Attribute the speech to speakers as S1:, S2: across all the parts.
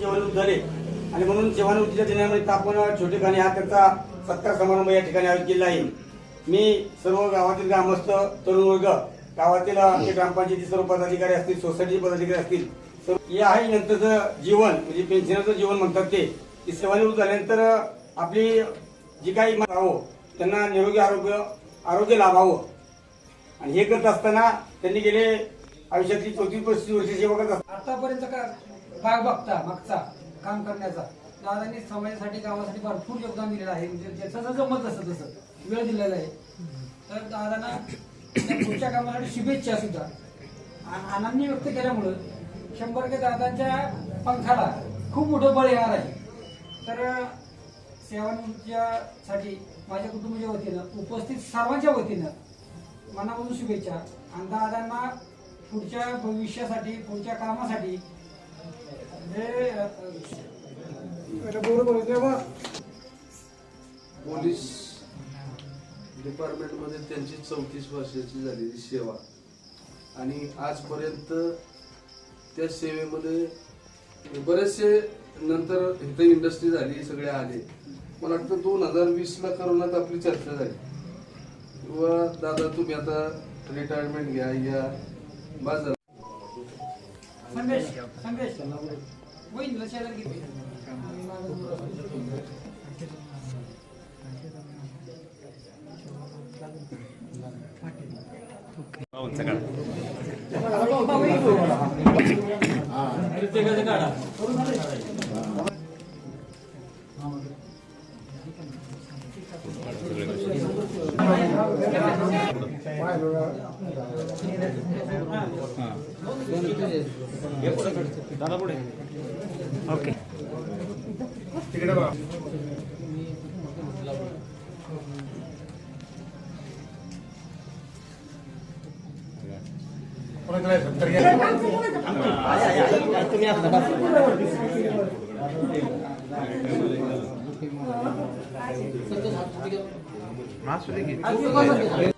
S1: झाले. आणि म्हणून सेवानिवृत्तीच्या दिनामध्ये तापमान छोटे खाणे हा त्यांचा सत्कार समारंभ या ठिकाणी आयोजित केला आहे. मी सर्व गावातील ग्रामस्थ तरुण वर्ग गावातील आमचे ग्रामपंचायती सर्व पदाधिकारी असतील सोसायटीचे पदाधिकारी असतील तर हे आहे नंतरचं जीवन म्हणजे पेन्शनरचं जीवन म्हणतात ते. की सेवानिवृत्त झाल्यानंतर आपली जी काही राहावं त्यांना निरोगी आरोग्य आरोग्य लाभावं. आणि हे करत असताना त्यांनी गेले आयुष्यातली चौतीस पस्तीस वर्ष सेवा करत असतात
S2: आतापर्यंत का भाग बघता मागचा काम करण्याचा. दादांनी समाजासाठी गावासाठी भरपूर योगदान दिलेलं आहे. म्हणजे ज्याचं जसं जमत तसं तसं. वेळ दिलेला आहे. तर दादांना पुढच्या कामासाठी शुभेच्छा सुद्धा. आनंद आनंदी व्यक्त केल्यामुळं शंभर के दादांच्या पंखाला खूप मोठं बळ येणार आहे. तर सेवांच्यासाठी माझ्या कुटुंबाच्या वतीनं उपस्थित सर्वांच्या वतीनं मनापासून शुभेच्छा. आणि दादांना पुढच्या भविष्यासाठी पुढच्या कामासाठी.
S3: पोलीस डिपार्टमेंटमध्ये त्यांची चौतीस वर्षाची झालेली सेवा. आणि आजपर्यंत त्या सेवेमध्ये बरेचसे नंतर इथं इंडस्ट्री झाली सगळे आले. मला वाटतं दोन हजार वीसला करोनात आपली चर्चा झाली. किंवा दादा तुम्ही आता रिटायरमेंट घ्या या बस झालं.
S2: संदेश संदेश वहीन लक्षात घेतली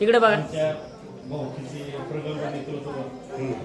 S4: इकडे बघा.
S5: प्रगल्भ नेतृत्व.